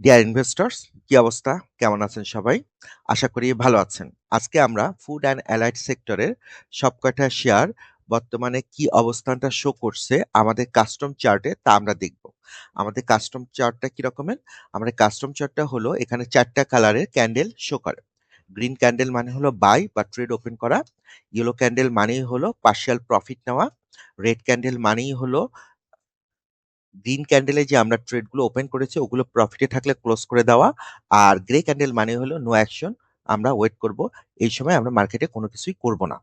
Deer investors কি অবস্থা? কেমন আছেন সবাই? আশা করি ভালো আছেন। আজকে আমরা ফুড অ্যান্ড অ্যালাইড সেক্টরের সবকটা শেয়ার বর্তমানে কি অবস্থানটা শো করছে আমাদের কাস্টম চার্টে তা আমরা দেখব। আমাদের কাস্টম চার্টটা কি রকমের? আমাদের কাস্টম চার্টটা হলো এখানে চারটা কালারের ক্যান্ডেল শো করে। গ্রিন ক্যান্ডেল মানে হলো বাই বা ট্রেড ওপেন করা। ইয়েলো ক্যান্ডেল মানেই হলো পার্শিয়াল প্রফিট নেওয়া। রেড ক্যান্ডেল মানেই হলো গ্রিন ক্যান্ডেলে যে আমরা ট্রেডগুলো ওপেন করেছি, ওগুলো প্রফিটে থাকলে ক্লোজ করে দেওয়া। আর গ্রে ক্যান্ডেল মানে হলো নো অ্যাকশন আমরা ওয়েট করব। এই সময় আমরা মার্কেটে কোনো কিছুই করব না।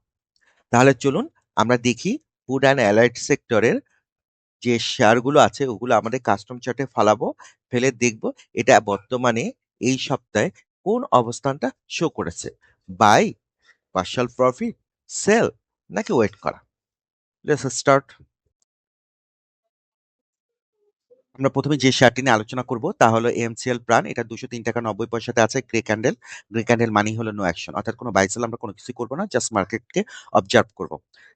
তাহলে চলুন আমরা দেখি ফুড অ্যান্ড অ্যালাইড সেক্টরের যে শেয়ারগুলো আছে, ওগুলো আমাদের কাস্টম চার্টে ফালাবো, ফেলে দেখব এটা বর্তমানে এই সপ্তাহে কোন অবস্থানটা শো করেছে। বাই পার্শাল প্রফিট সেল নাকি ওয়েট করা। লেটস স্টার্ট আমরা প্রথমে যে শেয়ারটি নিয়ে আলোচনা করব, তা হলো এমসিএল প্রাণ এটা দুশো তিন টাকা নব্বই পয়সাতে আছে গ্রে ক্যান্ডেল গ্রে ক্যান্ডেল মানি হলো নো অ্যাকশন অর্থাৎ কোনো বাইসেল আমরা কোনো কিছু করব না জাস্ট মার্কেটকে অবজার্ভ করব।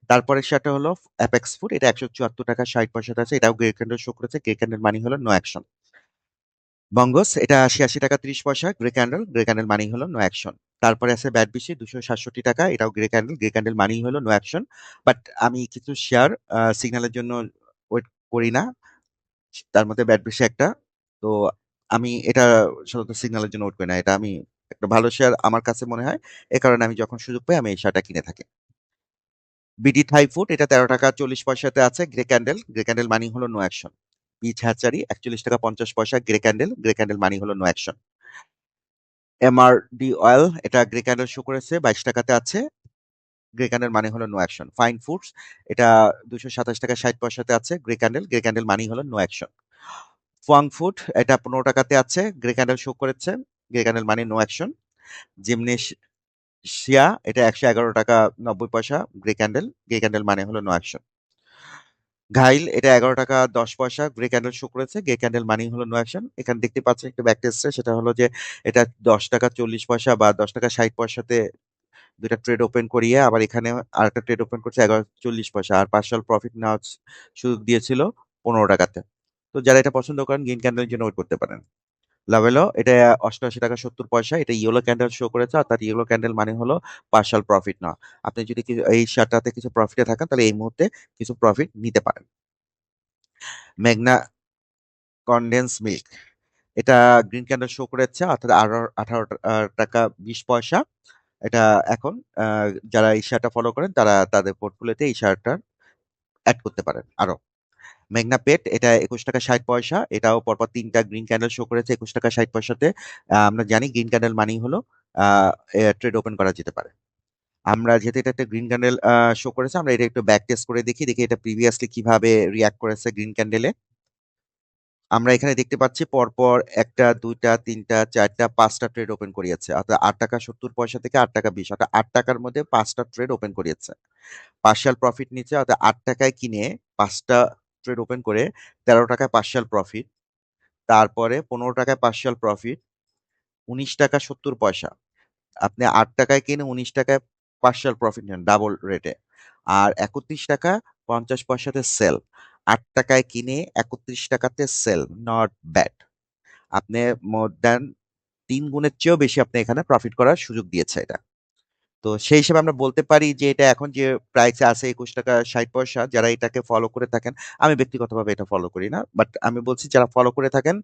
তারপরে শেয়ারটা হলো অ্যাপেক্স ফুড এটা একশো চুয়াত্তর টাকা ষাট পয়সাতে আছে, এটাও গ্রে ক্যান্ডেল শো করেছে গ্রে ক্যান্ডেল মানি হলো নো অ্যাকশন বঙ্গস এটা ছিয়াশি টাকা ত্রিশ পয়সা গ্রে ক্যান্ডেল গ্রে ক্যান্ডেল মানি হলো নো অ্যাকশন তারপরে আছে ব্যাট বিশি দুশো সাতষট্টি টাকা, এটাও গ্রে ক্যান্ডেল গ্রে ক্যান্ডেল মানি হলো নো অ্যাকশন বাট আমি কিছু শেয়ার সিগন্যালের জন্য ওয়েট করি না। তার মধ্যে ব্যাট বেশি একটা। তো আমি এটা সাধারণত সিগন্যালের জন্য উঠবে না। এটা আমি একটা ভালো শেয়ার আমার কাছে মনে হয়। এ কারণে আমি যখন সুযোগ পাই আমি এই শেয়ারটা কিনে থাকি। বিডি থাই ফুড, এটা তেরো টাকা চল্লিশ পয়সাতে আছে, গ্রে ক্যান্ডেল। গ্রে ক্যান্ডেল মানি হলো নো অ্যাকশন। পিচ হ্যাচারি, একচল্লিশ টাকা পঞ্চাশ পয়সা, গ্রে ক্যান্ডেল। গ্রে ক্যান্ডেল মানি হলো নো অ্যাকশন। এমআরডি অয়েল, এটা গ্রে ক্যান্ডেল শো করেছে, বাইশ টাকাতে আছে। গ্রে ক্যান্ডেল মানে হলো নো অ্যাকশন ফাইন ফুডস এটা দুশো সাতাশ টাকা ষাট পয়সাতে আছে গ্রে ক্যান্ডেল গ্রে ক্যান্ডেল মানি হলো নো অ্যাকশন ফুয়াং ফুড এটা পনেরো টাকাতে আছে গ্রে ক্যান্ডেল শো করেছে গ্রে ক্যান্ডেল মানে নো অ্যাকশন জিমনেশ শিয়া এটা একশো এগারো টাকা নব্বই পয়সা গ্রে ক্যান্ডেল গ্রে ক্যান্ডেল মানে হলো নো অ্যাকশন ঘাইল এটা এগারো টাকা দশ পয়সা গ্রে ক্যান্ডেল শো করেছে গ্রে ক্যান্ডেল মানি হলো নো অ্যাকশন এখানে দেখতে পাচ্ছেন একটা ব্যাক টেস্টে সেটা হলো যে এটা দশ টাকা চল্লিশ পয়সা বা দশ টাকা ষাট পয়সাতে দুইটা ট্রেড ওপেন করিয়ে আবার এখানে আরেকটা ট্রেড ওপেন করছে এগারো চল্লিশ পয়সা। আর পার্শাল প্রফিট নেওয়ার সুযোগ দিয়েছিল পনেরো টাকাতে। তো যারা এটা পছন্দ করেন গ্রিন ক্যান্ডেলের জন্য ওয়েট করতে পারেন। লাভেলো এটা অষ্টআশি টাকা সত্তর পয়সা, এটা ইয়েলো ক্যান্ডেল শো করেছে অর্থাৎ ইয়েলো ক্যান্ডেল মানে হলো পার্শাল প্রফিট না আপনি যদি এই শেয়ারটাতে কিছু প্রফিটে থাকেন, তাহলে এই মুহূর্তে কিছু প্রফিট নিতে পারেন। মেঘনা কনডেন্স মিল্ক এটা গ্রিন ক্যান্ডেল শো করেছে, অর্থাৎ আঠারো টাকা বিশ পয়সা। এটা এখন যারা এই শেয়ারটা ফলো করেন, তারা তাদের পোর্টফোলিওতে এই শেয়ারটা অ্যাড করতে পারেন আরও। মেঘনা পেট, এটা একুশ টাকা ষাট পয়সা, এটাও পরপর তিনটা গ্রিন ক্যান্ডেল শো করেছে একুশ টাকা ষাট পয়সাতে। আমরা জানি গ্রিন ক্যান্ডেল মানেই হলো ট্রেড ওপেন করা যেতে পারে। আমরা যেহেতু এটা একটা গ্রিন ক্যান্ডেল শো করেছে, আমরা এটা একটু ব্যাক টেস্ট করে দেখি দেখি এটা প্রিভিয়াসলি কীভাবে রিয়াক্ট করেছে গ্রিন ক্যান্ডেলে আমরা এখানে দেখতে পাচ্ছি পরপর একটা, দুইটা, তিনটা, চারটা, পাঁচটা ট্রেড ওপেন করিয়েছে। অর্থাৎ আট টাকা সত্তর পয়সা থেকে আট টাকা বিশ, অর্থাৎ আট টাকার মধ্যে পাঁচটা ট্রেড ওপেন করিয়েছে। পার্শিয়াল প্রফিট নিচ্ছে অর্থাৎ আট টাকায় কিনে পাঁচটা ট্রেড ওপেন করে তেরো টাকায় পার্শিয়াল প্রফিট তারপরে পনেরো টাকায় পার্শিয়াল প্রফিট উনিশ টাকা সত্তর পয়সা। আপনি আট টাকায় কিনে উনিশ টাকায় পার্শিয়াল প্রফিট নেন ডাবল রেটে আর একত্রিশ টাকা পঞ্চাশ পয়সাতে সেল আট টাকায় কিনে একত্রিশ টাকাতে সেল নট ব্যাড আপনি মোর দ্যান তিন গুণের চেয়েও বেশি আপনি এখানে প্রফিট করার সুযোগ দিয়েছে এটা। তো সেই হিসেবে আমরা বলতে পারি যে এটা এখন যে প্রাইসে আছে একুশ টাকা ষাট পয়সা, যারা এটাকে ফলো করে থাকেন, আমি ব্যক্তিগতভাবে এটা ফলো করি না বাট আমি বলছি যারা ফলো করে থাকেন,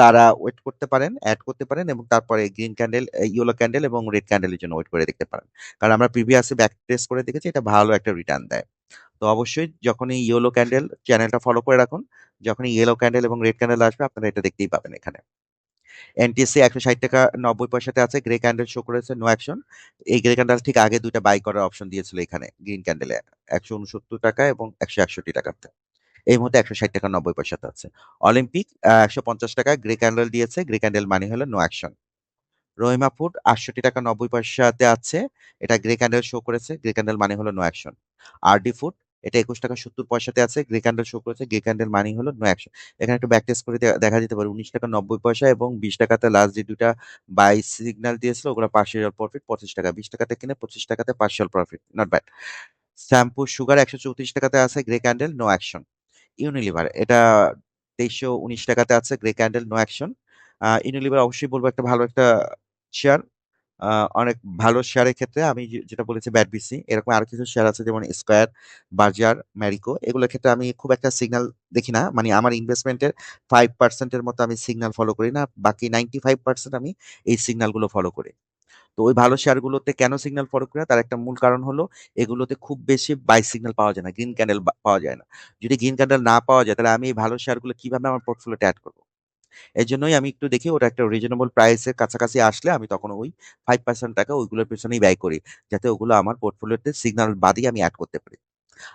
তারা ওয়েট করতে পারেন অ্যাড করতে পারেন এবং তারপরে গ্রিন ক্যান্ডেল ইয়েলো ক্যান্ডেল এবং রেড ক্যান্ডেলের জন্য ওয়েট করে দেখতে পারেন। কারণ আমরা প্রিভিয়াসে ব্যাক টেস্ট করে দেখেছি, এটা ভালো একটা রিটার্ন দেয়। তো অবশ্যই যখনই ইয়েলো ক্যান্ডেল চ্যানেলটা ফলো করে রাখুন যখনই ইয়েলো ক্যান্ডেল এবং রেড ক্যান্ডেল আসবে, আপনারা এটা দেখতেই পাবেন এখানে। এনটিএসসি একশো ষাট টাকা নব্বই পয়সাতে আছে গ্রে ক্যান্ডেল শো করেছে নো অ্যাকশন এই গ্রে ক্যান্ডেল ঠিক আগে দুইটা বাই করার অপশন দিয়েছিল এখানে গ্রিন ক্যান্ডেলে একশো উনসত্তর টাকা এবং একশো একষট্টি টাকাতে। এই মুহূর্তে একশো ষাট টাকা নব্বই পয়সাতে আছে। অলিম্পিক একশো পঞ্চাশ টাকা গ্রে ক্যান্ডেল দিয়েছে গ্রে ক্যান্ডেল মানে হলো নো অ্যাকশন রহিমা ফুড আটষট্টি টাকা নব্বই পয়সাতে আছে, এটা গ্রে ক্যান্ডেল শো করেছে গ্রে ক্যান্ডেল মানে হলো নো অ্যাকশন আরডি ফুড এটা একুশ টাকা সত্তর পয়সাতে আছে গ্রে ক্যান্ডেল শো করেছে গ্রে ক্যান্ডেল মানি হলো নো অ্যাকশন এখানে একটু ব্যাক টেস্ট করে দেখা যেতে পারে, উনিশ টাকা নব্বই পয়সা এবং বিশ টাকাতে লাস্ট যে দুটা বাই সিগন্যাল দিয়েছিল, ওগুলো পার্সিয়াল প্রফিট পঁচিশ টাকা। বিশ টাকাতে কিনে, পঁচিশ টাকাতে partial profit not bad Shyampur sugar একশো চৌত্রিশ টাকাতে আছে grey candle no action Unilever এটা তেইশশো উনিশ টাকাতে আছে grey candle no action Unilever অবশ্যই বলব একটা ভালো একটা শেয়ার। অনেক ভালো শেয়ারের ক্ষেত্রে আমি যেটা বলেছি ব্যাডবিসি এরকম আরও কিছু শেয়ার আছে যেমন স্কোয়ার বার্জার, ম্যারিকো এগুলোর ক্ষেত্রে আমি খুব একটা সিগন্যাল দেখি না। মানে আমার ইনভেস্টমেন্টের 5% এর মতো আমি সিগন্যাল ফলো করি না। বাকি 95% আমি এই সিগন্যালগুলো ফলো করি। তো ওই ভালো শেয়ারগুলোতে কেন সিগন্যাল ফলো করি তার একটা মূল কারণ হলো এগুলোতে খুব বেশি বাই সিগন্যাল পাওয়া যায় না। গ্রিন ক্যান্ডেল পাওয়া যায় না। যদি গ্রিন ক্যান্ডেল না পাওয়া যায় তাহলে আমি এই ভালো শেয়ারগুলো কীভাবে আমার পোর্টফোলিওতে অ্যাড করব? এজন্যই আমি একটু দেখি ওটা একটা রিজনেবল প্রাইসের কাছাকাছি আসলে আমি তখন ওই ফাইভ পার্সেন্ট টাকা ওইগুলোর পেছনেই ব্যয় করি। যাতে ওগুলো আমার পোর্টফোলিওতে সিগন্যাল বাদই আমি অ্যাড করতে পারি।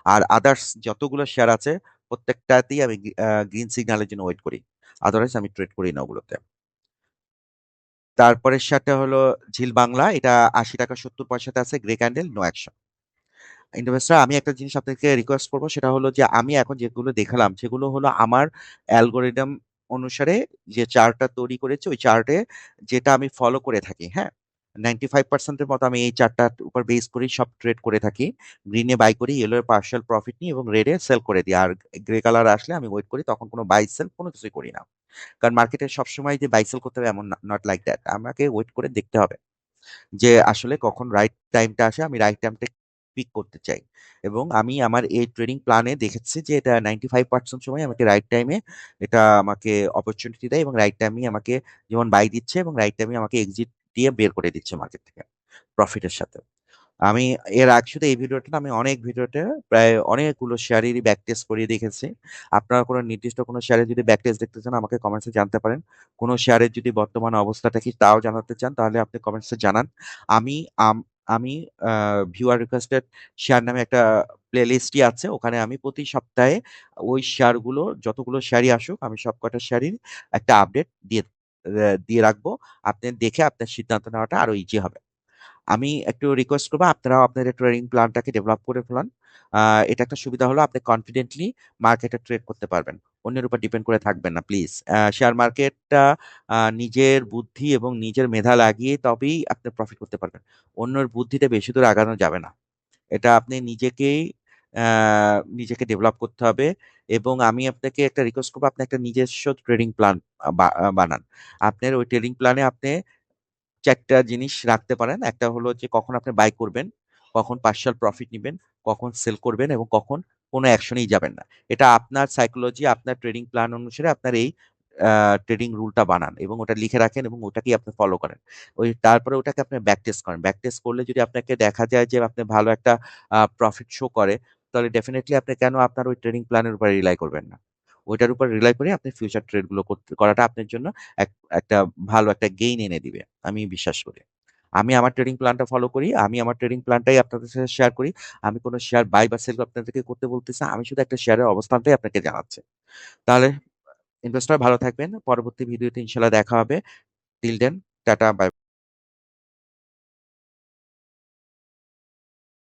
আর আদার্স যতগুলো শেয়ার আছে প্রত্যেকটাতেই আমি গ্রিন সিগন্যালের জন্য ওয়েট করি। আদারওয়াইজ আমি ট্রেড করি না ওগুলোতে। তারপরের শেয়ারটা হলো ঝিল বাংলা। এটা ৳৮০.৭০ তে আছে grey candle, no action. Investor আমি একটা জিনিস আপনাকে রিকোয়েস্ট করব সেটা হলো যে আমি এখন যেগুলো দেখালাম সেগুলো হলো আমার অ্যালগরিদম অনুসারে যে চার্টটা তৈরি করেছি ওই চার্টে যেটা আমি ফলো করে থাকি, হ্যাঁ? 95% এর মতো আমি এই চারটার উপর বেস করি সব ট্রেড করে থাকি। গ্রিনে বাই করি, ইয়েলোয় পার্শিয়াল প্রফিট নিই এবং রেডে সেল করে দিই। আর গ্রে কালার আসলে আমি ওয়েট করি তখন কোনো বাই সেল কোনো কিছুই করি না। কারণ মার্কেটে সবসময় যে বাই সেল করতে হবে এমন নট লাইক দ্যাট। আমাকে ওয়েট করে দেখতে হবে। যে আসলে কখন রাইট টাইমটা আসে আমি রাইট টাইমটা পিক করতে চাই। এবং আমি আমার এই ট্রেডিং প্ল্যানে দেখেছি যে এটা 95% সময় আমাকে রাইট টাইমে এটা আমাকে অপরচুনিটি দেয় এবং রাইট টাইমেই আমাকে যেমন বাই দিচ্ছে এবং রাইট টাইমে আমাকে এক্সিট দিয়ে বের করে দিচ্ছে মার্কেট থেকে প্রফিটের সাথে। আমি এর আগে শুধু এই ভিডিওটা আমি অনেক ভিডিওতে প্রায় অনেকগুলো শেয়ারেরই ব্যাক টেস্ট করিয়ে দেখেছি। আপনারা কোনো নির্দিষ্ট কোনো শেয়ারের যদি ব্যাক টেস্ট দেখতে চান, আমাকে কমেন্টসে জানতে পারেন। কোনো শেয়ারের যদি বর্তমান অবস্থাটা কি তাও জানাতে চান, তাহলে আপনি কমেন্টসে জানান। আমি আম ভিউয়ার রিকোয়েস্টেড শেয়ার নামে একটা প্লেলিস্টই আছে। ওখানে আমি প্রতি সপ্তাহে ওই শেয়ারগুলো যতগুলো শেয়ারই আসুক, আমি সব কটা শেয়ারই একটা আপডেট দিয়ে দিয়ে রাখব। আপনি দেখে আপনার সিদ্ধান্ত নেওয়াটা আরও ইজি হবে। আমি একটু রিকোয়েস্ট করব, আপনারাও আপনাদের ট্রেডিং প্ল্যানটাকে ডেভেলপ করে ফেলান। এটা একটা সুবিধা হলো আপনি কনফিডেন্টলি মার্কেটে ট্রেড করতে পারবেন। অন্যের উপর ডিপেন্ড করে থাকবেন না প্লিজ। শেয়ার মার্কেটটা নিজের বুদ্ধি এবং নিজের মেধা লাগিয়ে তবেই আপনি প্রফিট করতে পারবেন। অন্যের বুদ্ধিতে বেশি দূর আগানো যাবে না। এটা আপনি নিজেকেই নিজেকে ডেভেলপ করতে হবে এবং আমি আপনাকে একটা রিকোয়েস্ট করব, আপনি একটা নিজস্ব ট্রেডিং প্ল্যান বানান। আপনার ওই ট্রেডিং প্ল্যানে আপনি ৪ টা জিনিস রাখতে পারেন। একটা হলো যে কখন আপনি বাই করবেন, কখন পার্শিয়াল প্রফিট নেবেন কখন সেল করবেন এবং কখন কোনো অ্যাকশনেই যাবেন না। এটা আপনার সাইকোলজি, আপনার ট্রেডিং প্ল্যান অনুসারে আপনার এই ট্রেডিং রুলটা বানান এবং ওটা লিখে রাখেন এবং ওটাকেই আপনি ফলো করেন। ওই তারপরে ওটাকে আপনি ব্যাক টেস্ট করেন। ব্যাক টেস্ট করলে যদি আপনাকে দেখা যায় যে আপনি ভালো একটা প্রফিট শো করে তাহলে ডেফিনেটলি আপনি কেন আপনার ওই ট্রেডিং প্ল্যানের উপরে রিলাই করবেন না? ওইটার উপর রিলাই করে আপনি ফিউচার ট্রেডগুলো করতে, করাটা আপনার জন্য এক, একটা ভালো একটা গেইন এনে দিবে। আমি বিশ্বাস করি। আমি আমার ট্রেডিং প্ল্যানটা ফলো করি। আমি আমার ট্রেডিং প্ল্যানটাই আপনাদের সাথে শেয়ার করি। আমি কোনো শেয়ার বাই বা সেল আপনাদেরকে করতে বলতেছি আমি শুধু একটা শেয়ারের অবস্থানটাই আপনাকে জানাচ্ছি। তাহলে ইনভেস্টর ভালো থাকবেন। পরবর্তী ভিডিওতে ইনশাআল্লাহ দেখা হবে। Till then tata bye